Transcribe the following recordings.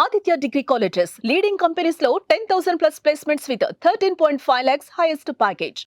Aditya degree colleges leading కంపెనీస్లో 10,000 plus placements with 13.5 lakhs highest package.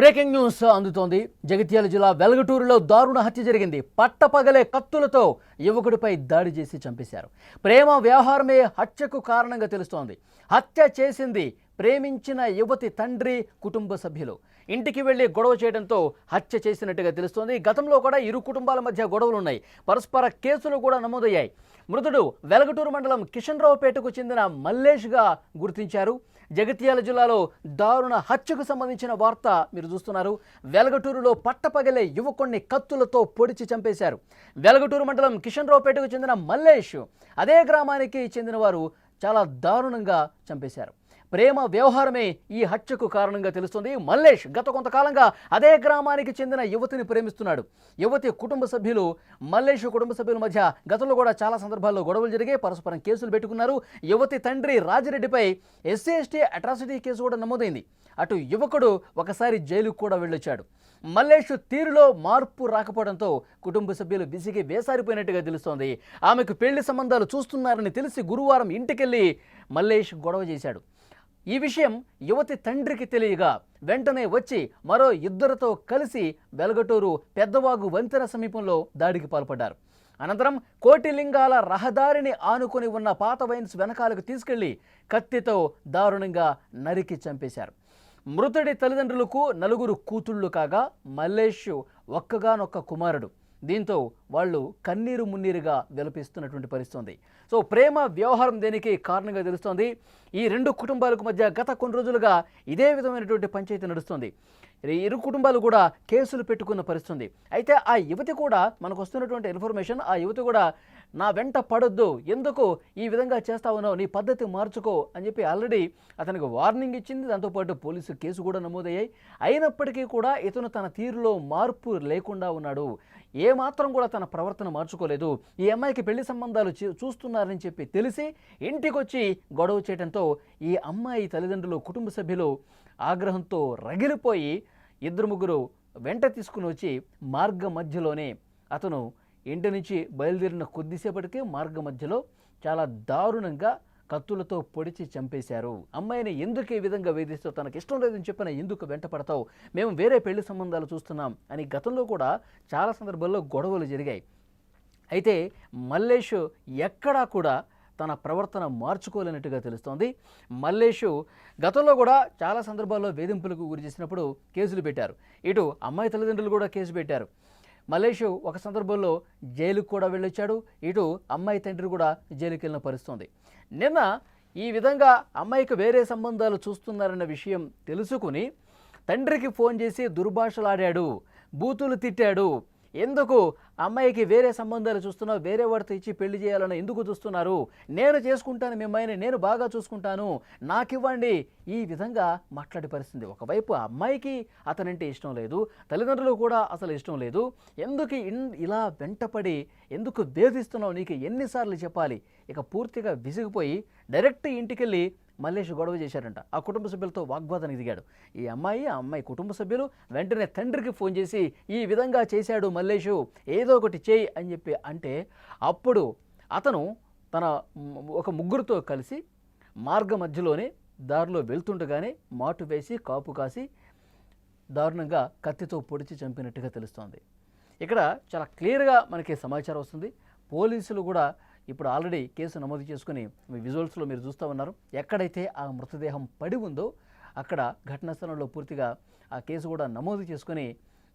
Breaking news అందుతోంది. జగిత్యాల జిల్లా వెలగటూరులో దారుణ హత్య జరిగింది. పట్టపగలే కత్తులతో యువకుడిపై దాడి చేసి చంపేశారు. ప్రేమ వ్యవహారమే హత్యకు కారణంగా తెలుస్తోంది. హత్య చేసింది ప్రేమించిన యువతి తండ్రి కుటుంబ సభ్యులు. ఇంటికి వెళ్ళి గొడవ చేయడంతో హత్య చేసినట్టుగా తెలుస్తోంది. గతంలో కూడా ఇరు కుటుంబాల మధ్య గొడవలు ఉన్నాయి పరస్పర కేసులు కూడా నమోదయ్యాయి. మృతుడు వెలగటూరు మండలం కిషన్ రావుపేటకు చెందిన మల్లేష్గా గుర్తించారు. జగిత్యాల జిల్లాలో దారుణ హత్యకు సంబంధించిన వార్త మీరు చూస్తున్నారు. వెలగటూరులో పట్టపగలే యువకుణ్ణి కత్తులతో పొడిచి చంపేశారు. వెలగటూరు మండలం కిషన్ రావుపేటకు చెందిన మల్లేష్ అదే గ్రామానికి చెందినవారు చాలా దారుణంగా చంపేశారు. ప్రేమ వ్యవహారమే ఈ హత్యకు కారణంగా తెలుస్తుంది. మల్లేష్ గత కొంతకాలంగా అదే గ్రామానికి చెందిన యువతిని ప్రేమిస్తున్నాడు. యువతి కుటుంబ సభ్యులు మల్లేష్ కుటుంబ సభ్యుల మధ్య గతంలో కూడా చాలా సందర్భాల్లో గొడవలు జరిగాయి. పరస్పరం కేసులు పెట్టుకున్నారు. యువతి తండ్రి రాజిరెడ్డిపై ఎస్సీ ఎస్టీ అట్రాసిటీ కేసు కూడా నమోదైంది. అటు యువకుడు ఒకసారి జైలుకు కూడా వెళ్ళొచ్చాడు. మల్లేష్ తీరులో మార్పు రాకపోవడంతో కుటుంబ సభ్యులు బిసిగి వేసారిపోయినట్టుగా తెలుస్తోంది. ఆమెకు పెళ్ళి సంబంధాలు చూస్తున్నారని తెలిసి గురువారం ఇంటికెళ్ళి మల్లేష్ గొడవ చేశాడు. ఈ విషయం యువతి తండ్రికి తెలియగా వెంటనే వచ్చి మరో ఇద్దరితో కలిసి వెలగటూరు పెద్దవాగు వంతెన సమీపంలో దాడికి పాల్పడ్డారు. అనంతరం కోటిలింగాల రహదారిని ఆనుకొని ఉన్న పాత వైన్స్ వెనకాలకు తీసుకెళ్ళి కత్తితో దారుణంగా నరికి చంపేశారు. మృతుడి తల్లిదండ్రులకు నలుగురు కూతుళ్ళు కాగా మల్లేష్ ఒక్కగానొక్క కుమారుడు. దీంతో వాళ్ళు కన్నీరు మున్నీరుగా విలపిస్తున్నటువంటి పరిస్థితుంది. సో ప్రేమ వ్యవహారం దేనికి కారణంగా తెలుస్తోంది? ఈ రెండు కుటుంబాలకు మధ్య గత కొన్ని రోజులుగా ఇదే విధమైనటువంటి పంచాయతీ నడుస్తుంది. ఇరు కుటుంబాలు కూడా కేసులు పెట్టుకున్న పరిస్థితుంది. అయితే ఆ యువతి కూడా మనకు వస్తున్నటువంటి ఇన్ఫర్మేషన్ ఆ యువతి కూడా నా వెంట పడొద్దు ఎందుకు ఈ విధంగా చేస్తా ఉన్నావు? నీ పద్ధతి మార్చుకో అని చెప్పి ఆల్రెడీ అతనికి వార్నింగ్ ఇచ్చింది. దాంతోపాటు పోలీసు కేసు కూడా నమోదయ్యాయి. అయినప్పటికీ కూడా ఇతను తన తీరులో మార్పు లేకుండా ఉన్నాడు. ఏమాత్రం కూడా తన ప్రవర్తన మార్చుకోలేదు. ఈ అమ్మాయికి పెళ్ళి సంబంధాలు చూస్తున్నారని చెప్పి తెలిసి ఇంటికొచ్చి గొడవ చేయడంతో ఈ అమ్మాయి తల్లిదండ్రులు కుటుంబ సభ్యులు ఆగ్రహంతో రగిలిపోయి ఇద్దరు ముగ్గురు వెంట తీసుకుని వచ్చి మార్గ మధ్యలోనే అతను ఇంటి నుంచి బయలుదేరిన కొద్దిసేపటికే మార్గ మధ్యలో చాలా దారుణంగా కత్తులతో పొడిచి చంపేశారు. అమ్మాయిని ఎందుకు ఈ విధంగా వేధిస్తూ తనకి ఇష్టం లేదని చెప్పిన ఎందుకు వెంట పడతావు? మేము వేరే పెళ్ళి సంబంధాలు చూస్తున్నాం అని గతంలో కూడా చాలా సందర్భాల్లో గొడవలు జరిగాయి. అయితే మల్లేష్ ఎక్కడా కూడా తన ప్రవర్తన మార్చుకోలేనట్టుగా తెలుస్తోంది. మల్లేష్ గతంలో కూడా చాలా సందర్భాల్లో వేధింపులకు గురి చేసినప్పుడు కేసులు పెట్టారు. ఇటు అమ్మాయి తల్లిదండ్రులు కూడా కేసు పెట్టారు. మల్లేష్ ఒక సందర్భంలో జైలుకు కూడా వెళ్ళొచ్చాడు. ఇటు అమ్మాయి తండ్రి కూడా జైలుకి వెళ్ళిన పరిస్థితుంది నిన్న ఈ విధంగా అమ్మాయికి వేరే సంబంధాలు చూస్తున్నారన్న విషయం తెలుసుకుని తండ్రికి ఫోన్ చేసి దుర్భాషలాడాడు బూతులు తిట్టాడు. ఎందుకు అమ్మాయికి వేరే సంబంధాలు చూస్తున్నావు వేరే వాడితో ఇచ్చి పెళ్ళి చేయాలని ఎందుకు చూస్తున్నారు? నేను చేసుకుంటాను మిమ్మల్ని నేను బాగా చూసుకుంటాను నాకివ్వండి ఈ విధంగా మాట్లాడే పరిస్థితి ఒకవైపు ఆ అమ్మాయికి అతనంటే ఇష్టం లేదు తల్లిదండ్రులు కూడా అసలు ఇష్టం లేదు. ఎందుకు ఇన్- ఇలా వెంటపడి ఎందుకు వేధిస్తున్నావు నీకు ఎన్నిసార్లు చెప్పాలి? ఇక పూర్తిగా విసిగిపోయి డైరెక్ట్ ఇంటికెళ్ళి మల్లేష్ గొడవ చేశారంట ఆ కుటుంబ సభ్యులతో వాగ్వాదానికి దిగాడు. ఈ అమ్మాయి ఆ అమ్మాయి కుటుంబ సభ్యులు వెంటనే తండ్రికి ఫోన్ చేసి ఈ విధంగా చేశాడు మల్లేషు. ఏదో ఒకటి చేయి అని చెప్పి అంటే అప్పుడు అతను తన ఒక ముగ్గురితో కలిసి మార్గ మధ్యలోనే దారిలో వెళ్తుండగానే మాటు వేసి కాపు కాసి దారుణంగా కత్తితో పొడిచి చంపినట్టుగా తెలుస్తోంది. ఇక్కడ చాలా క్లియర్గా మనకి సమాచారం వస్తుంది. పోలీసులు కూడా ఇప్పుడు ఆల్రెడీ కేసు నమోదు చేసుకుని మీ విజువల్స్లో మీరు చూస్తూ ఉన్నారు. ఎక్కడైతే ఆ మృతదేహం పడి ఉందో అక్కడ ఘటనా స్థలంలో పూర్తిగా ఆ కేసు కూడా నమోదు చేసుకుని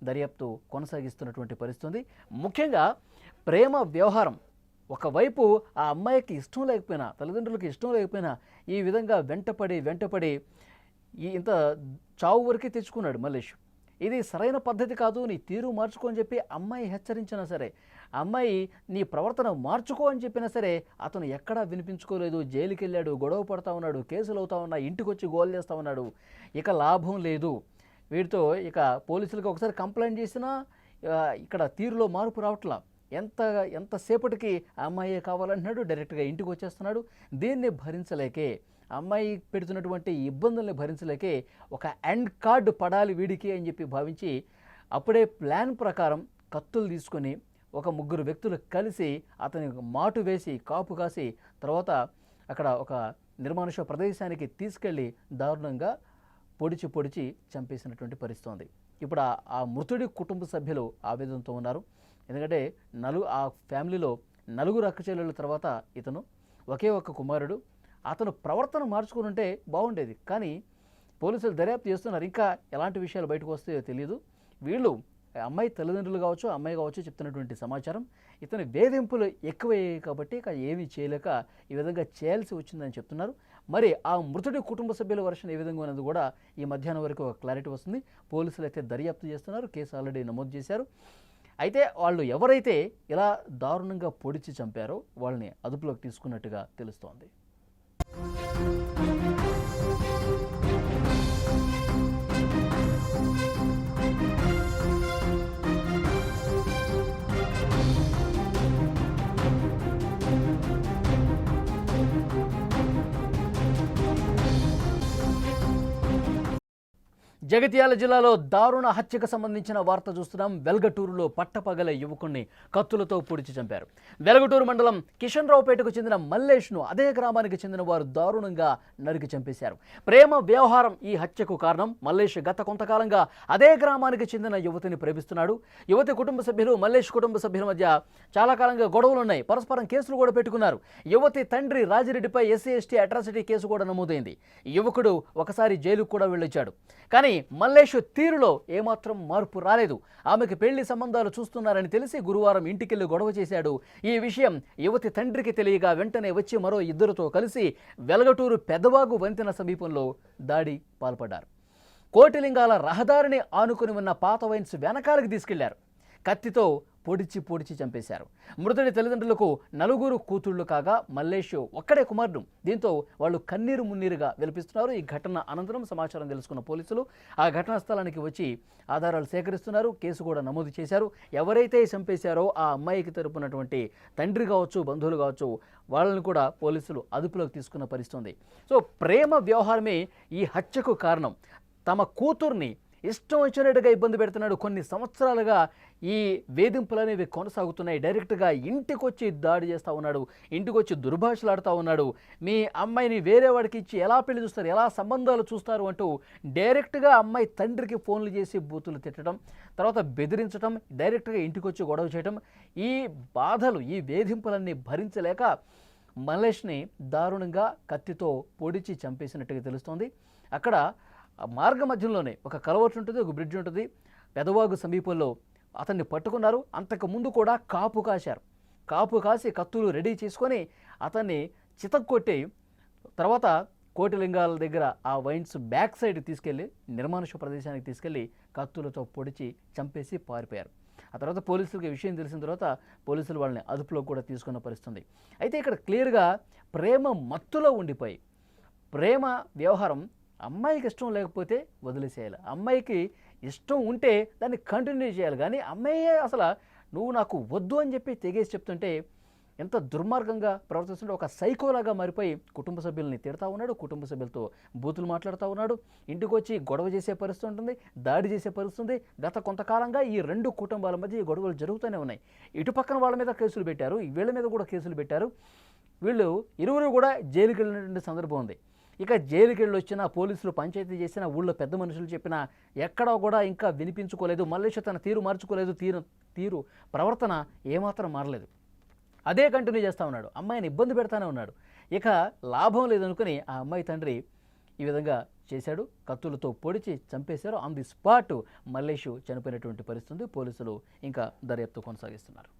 దర్యాప్తు కొనసాగిస్తున్నటువంటి పరిస్థితి ముఖ్యంగా ప్రేమ వ్యవహారం. ఒకవైపు ఆ అమ్మాయికి ఇష్టం లేకపోయినా తల్లిదండ్రులకు ఇష్టం లేకపోయినా ఈ విధంగా వెంటపడి వెంటపడి ఈ ఇంత చావు వరకే తెచ్చుకున్నాడు మల్లేష్. ఇది సరైన పద్ధతి కాదు నీ తీరు మార్చుకో అని చెప్పి అమ్మాయి హెచ్చరించినా సరే అమ్మాయి నీ ప్రవర్తన మార్చుకో అని చెప్పినా సరే అతను ఎక్కడా వినిపించుకోలేదు. జైలుకి వెళ్ళాడు గొడవ పడతా ఉన్నాడు కేసులు అవుతా ఉన్నా ఇంటికి వచ్చి గోల్ చేస్తూ ఉన్నాడు. ఇక లాభం లేదు. వీటితో ఇక పోలీసులకు ఒకసారి కంప్లైంట్ చేసినా ఇక్కడ తీరులో మార్పు రావట్లా. ఎంత ఎంతసేపటికి అమ్మాయి కావాలంటున్నాడు డైరెక్ట్గా ఇంటికి వచ్చేస్తున్నాడు. దీన్ని భరించలేకే అమ్మాయి పెడుతున్నటువంటి ఇబ్బందుల్ని భరించలేకే ఒక ఎండ్ కార్డు పడాలి వీడికి అని చెప్పి భావించి అప్పుడే ప్లాన్ ప్రకారం కత్తులు తీసుకొని ఒక ముగ్గురు వ్యక్తులు కలిసి అతని మాటు వేసి కాపు కాసి తర్వాత అక్కడ ఒక నిర్మానుష ప్రదేశానికి తీసుకెళ్ళి దారుణంగా పొడిచి పొడిచి చంపేసినటువంటి పరిస్థితి ఉంది ఇప్పుడు ఆ- మృతుడి కుటుంబ సభ్యులు ఆవేదనతో ఉన్నారు. ఎందుకంటే నలు ఆ ఫ్యామిలీలో నలుగురు అక్కచెల్లెల తర్వాత ఇతను ఒకే ఒక్క కుమారుడు. అతను ప్రవర్తన మార్చుకుని ఉంటే బాగుండేది. కానీ పోలీసులు దర్యాప్తు చేస్తున్నారు. ఇంకా ఎలాంటి విషయాలు బయటకు వస్తాయో తెలియదు వీళ్ళు అమ్మాయి తల్లిదండ్రులు కావచ్చు అమ్మాయి కావచ్చు చెప్తున్నటువంటి సమాచారం. ఇతని వేధింపులు ఎక్కువయ్యాయి కాబట్టి ఇక ఏమీ చేయలేక ఈ విధంగా చేయాల్సి వచ్చిందని చెప్తున్నారు. మరి ఆ మృతుడి కుటుంబ సభ్యుల వర్షన్ ఏ విధంగా ఉన్నది కూడా ఈ మధ్యాహ్నం వరకు ఒక క్లారిటీ వస్తుంది. పోలీసులు అయితే దర్యాప్తు చేస్తున్నారు. కేసు ఆల్రెడీ నమోదు చేశారు. అయితే వాళ్ళు ఎవరైతే ఇలా దారుణంగా పొడిచి చంపారో వాళ్ళని అదుపులోకి తీసుకున్నట్టుగా తెలుస్తోంది. జగిత్యాల జిల్లాలో దారుణ హత్యకు సంబంధించిన వార్త చూస్తున్నాం. వెల్గటూరులో పట్టపగల యువకుణ్ణి కత్తులతో పొడిచి చంపారు. వెలగటూరు మండలం కిషన్ రావుపేటకు చెందిన మల్లేష్ను అదే గ్రామానికి చెందిన వారు దారుణంగా నరికి చంపేశారు. ప్రేమ వ్యవహారం ఈ హత్యకు కారణం. మల్లేష్ గత కొంతకాలంగా అదే గ్రామానికి చెందిన యువతిని ప్రేమిస్తున్నాడు. యువతి కుటుంబ సభ్యులు మల్లేష్ కుటుంబ సభ్యుల మధ్య చాలా కాలంగా గొడవలు ఉన్నాయి. పరస్పరం కేసులు కూడా పెట్టుకున్నారు. యువతి తండ్రి రాజిరెడ్డిపై ఎస్సీ ఎస్టీ అట్రాసిటీ కేసు కూడా నమోదైంది. యువకుడు ఒకసారి జైలుకు కూడా వెళ్ళొచ్చాడు. కానీ మల్లేష్ తీరులో ఏమాత్రం మార్పు రాలేదు. ఆమెకు పెళ్ళి సంబంధాలు చూస్తున్నారని తెలిసి గురువారం ఇంటికెళ్ళి గొడవ చేశాడు. ఈ విషయం యువతి తండ్రికి తెలియగా వెంటనే వచ్చి మరో ఇద్దరితో కలిసి వెలగటూరు పెదవాగు వంతెన సమీపంలో దాడి పాల్పడ్డారు. కోటిలింగాల రహదారిని ఆనుకుని ఉన్న పాత వైన్స్ వెనకాలకి తీసుకెళ్ళారు. కత్తితో పొడిచి పొడిచి చంపేశారు. మృతుడి తల్లిదండ్రులకు నలుగురు కూతుళ్ళు కాగా మల్లేషు ఒక్కడే కుమారుడు. దీంతో వాళ్ళు కన్నీరు మున్నీరుగా విలపిస్తున్నారు. ఈ ఘటన అనంతరం సమాచారం తెలుసుకున్న పోలీసులు ఆ ఘటనా స్థలానికి వచ్చి ఆధారాలు సేకరిస్తున్నారు. కేసు కూడా నమోదు చేశారు. ఎవరైతే చంపేశారో ఆ అమ్మాయికి తరపునటువంటి తండ్రి కావచ్చు బంధువులు కావచ్చు వాళ్ళని కూడా పోలీసులు అదుపులోకి తీసుకున్న పరిస్థితుంది సో ప్రేమ వ్యవహారమే ఈ హత్యకు కారణం. తమ కూతుర్ని ఇష్టం వచ్చినట్టుగా ఇబ్బంది పెడుతున్నాడు. కొన్ని సంవత్సరాలుగా ఈ వేధింపులు అనేవి కొనసాగుతున్నాయి. డైరెక్ట్గా ఇంటికి వచ్చి దాడి చేస్తూ ఉన్నాడు. ఇంటికి వచ్చి దుర్భాషలాడుతూ ఉన్నాడు. మీ అమ్మాయిని వేరే వాడికి ఇచ్చి ఎలా పెళ్ళి చూస్తారు? ఎలా సంబంధాలు చూస్తారు? అంటూ డైరెక్ట్గా అమ్మాయి తండ్రికి ఫోన్లు చేసి బూతులు తిట్టడం తర్వాత బెదిరించడం డైరెక్ట్గా ఇంటికి వచ్చి గొడవ చేయడం ఈ బాధలు ఈ వేధింపులన్నీ భరించలేక మలేష్ని దారుణంగా కత్తితో పొడిచి చంపేసినట్టుగా తెలుస్తోంది. అక్కడ మార్గ మధ్యలోనే ఒక కలవటు ఉంటుంది ఒక బ్రిడ్జ్ ఉంటుంది. పెదవాగు సమీపంలో అతన్ని పట్టుకున్నారు. అంతకు ముందు కూడా కాపు కాశారు. కాపు కాసి కత్తులు రెడీ చేసుకొని అతన్ని చితక్కొట్టి తర్వాత కోటిలింగాల దగ్గర ఆ వైన్స్ బ్యాక్ సైడ్ తీసుకెళ్ళి నిర్మానుష ప్రదేశానికి తీసుకెళ్ళి కత్తులతో పొడిచి చంపేసి పారిపోయారు. ఆ తర్వాత పోలీసులకు విషయం తెలిసిన తర్వాత పోలీసులు వాళ్ళని అదుపులో కూడా తీసుకున్న పరిస్థితుంది. అయితే ఇక్కడ క్లియర్గా ప్రేమ మత్తులో ఉండిపోయి ప్రేమ వ్యవహారం అమ్మాయికి ఇష్టం లేకపోతే వదిలేసేయాలి. అమ్మాయికి ఇష్టం ఉంటే దాన్ని కంటిన్యూ చేయాలి. కానీ అమ్మాయి అసలు నువ్వు నాకు వద్దు అని చెప్పి తెగేసి చెప్తుంటే ఎంత దుర్మార్గంగా ప్రవర్తిస్తుంటే ఒక సైకోలాగా మారిపోయి కుటుంబ సభ్యుల్ని తిడతా ఉన్నాడు కుటుంబ సభ్యులతో బూతులు మాట్లాడుతూ ఉన్నాడు ఇంటికి వచ్చి గొడవ చేసే పరిస్థితి ఉంటుంది దాడి చేసే పరిస్థితి గత కొంతకాలంగా ఈ రెండు కుటుంబాల మధ్య ఈ గొడవలు జరుగుతూనే ఉన్నాయి. ఇటు పక్కన వాళ్ళ మీద కేసులు పెట్టారు వీళ్ళ మీద కూడా కేసులు పెట్టారు. వీళ్ళు ఇరువురు కూడా జైలుకి వెళ్ళినటువంటి సందర్భం ఉంది. ఇక జైలుకి వెళ్ళి వచ్చిన పోలీసులు పంచాయతీ చేసిన ఊళ్ళో పెద్ద మనుషులు చెప్పినా ఎక్కడా కూడా ఇంకా వినిపించుకోలేదు. మల్లేష్ తన తీరు మార్చుకోలేదు. తీరు తీరు ప్రవర్తన ఏమాత్రం మారలేదు. అదే కంటిన్యూ చేస్తూ ఉన్నాడు. అమ్మాయిని ఇబ్బంది పెడతానే ఉన్నాడు. ఇక లాభం లేదనుకుని ఆ అమ్మాయి తండ్రి ఈ విధంగా చేశాడు. కత్తులతో పొడిచి చంపేశారు. ఆన్ ది స్పాట్ మల్లేషు చనిపోయినటువంటి పరిస్థితి పోలీసులు ఇంకా దర్యాప్తు కొనసాగిస్తున్నారు.